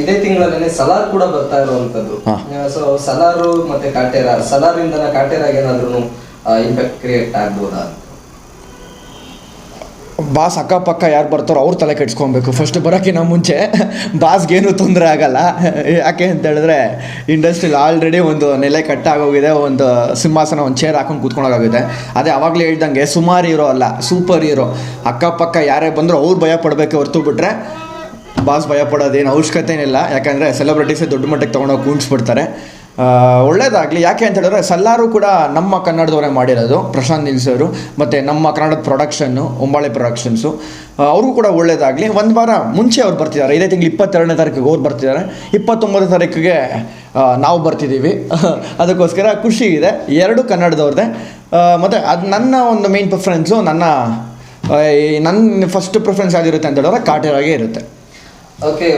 ಇದೇ ತಿಂಗಳಲ್ಲಿ ಸಲಾರ್ ಕೂಡ ಬರ್ತಾ ಇರುವಂತದ್ದು. ಸೊ ಸಲಾರು ಮತ್ತೆ ಕಾಟೇರ ಸಲಾರಿಂದ ಕಾಟೇರಾಗ ಏನಾದ್ರೂ ಇಂಪ್ಯಾಕ್ಟ್ ಕ್ರಿಯೇಟ್ ಆಗ್ಬೋದಾ ಬಾಸ್ ಅಕ್ಕಪಕ್ಕ ಯಾರು ಬರ್ತಾರೋ ಅವ್ರು ತಲೆ ಕೆಡ್ಸ್ಕೊಬೇಕು. ಫಸ್ಟ್ ಬರೋಕ್ಕಿಂತ ಮುಂಚೆ ಬಾಸ್ಗೇನು ತೊಂದರೆ ಆಗಲ್ಲ. ಯಾಕೆ ಅಂತ ಹೇಳಿದ್ರೆ ಇಂಡಸ್ಟ್ರಿಲಿ ಆಲ್ರೆಡಿ ಒಂದು ನೆಲೆ ಕಟ್ಟಾಗೋಗಿದೆ ಒಂದು ಸಿಂಹಾಸನ ಒಂದು ಚೇರ್ ಹಾಕೊಂಡು ಕೂತ್ಕೊಳ್ಳೋಕ್ಕಾಗಿದೆ ಅದೇ ಅವಾಗಲೇ ಹೇಳ್ದಂಗೆ ಸುಮಾರು ಹೀರೋ ಅಲ್ಲ ಸೂಪರ್ ಹೀರೋ ಅಕ್ಕಪಕ್ಕ ಯಾರೇ ಬಂದರೂ ಅವ್ರು ಭಯ ಪಡಬೇಕು ಹೊರತು ಬಿಟ್ರೆ ಬಾಸ್ ಭಯ ಪಡೋದೇನು ಅವಶ್ಯಕತೆ ಏನಿಲ್ಲ ಯಾಕಂದರೆ ಸೆಲೆಬ್ರಿಟೀಸೇ ದೊಡ್ಡ ಮಟ್ಟಕ್ಕೆ ತೊಗೊಂಡೋಗಿ ಕೂಣಿಸ್ಬಿಡ್ತಾರೆ ಒಳ್ಳೇದಾಗಲಿ. ಯಾಕೆ ಅಂತ ಹೇಳಿದ್ರೆ ಸಲ್ಲಾರು ಕೂಡ ನಮ್ಮ ಕನ್ನಡದವರೇ ಮಾಡಿರೋದು, ಪ್ರಶಾಂತ್ ನಿಲ್ಸ್ ಅವರು ಮತ್ತು ನಮ್ಮ ಕನ್ನಡದ ಪ್ರೊಡಕ್ಷನ್ನು ಒಂಬಾಳೆ ಪ್ರೊಡಕ್ಷನ್ಸು ಅವ್ರಿಗೂ ಕೂಡ ಒಳ್ಳೇದಾಗಲಿ. ಒಂದು ವಾರ ಮುಂಚೆ ಅವ್ರು ಬರ್ತಿದ್ದಾರೆ. ಇದೇ ತಿಂಗಳು ಇಪ್ಪತ್ತೆರಡನೇ ತಾರೀಕಿಗೆ ಅವ್ರು ಬರ್ತಿದ್ದಾರೆ. ಇಪ್ಪತ್ತೊಂಬತ್ತನೇ ತಾರೀಕಿಗೆ ನಾವು ಬರ್ತಿದ್ದೀವಿ. ಅದಕ್ಕೋಸ್ಕರ ಖುಷಿ ಇದೆ. ಎರಡು ಕನ್ನಡದವ್ರದ್ದೇ ಮತ್ತು ಅದು ನನ್ನ ಒಂದು ಮೇನ್ ಪ್ರಿಫರೆನ್ಸು ನನ್ನ ನನ್ನ ಫಸ್ಟ್ ಪ್ರಿಫರೆನ್ಸ್ ಆಗಿರುತ್ತೆ ಅಂತ ಹೇಳಿದ್ರೆ, ಕಾಟೇರಾಗೆ ಇರುತ್ತೆ. ఓకే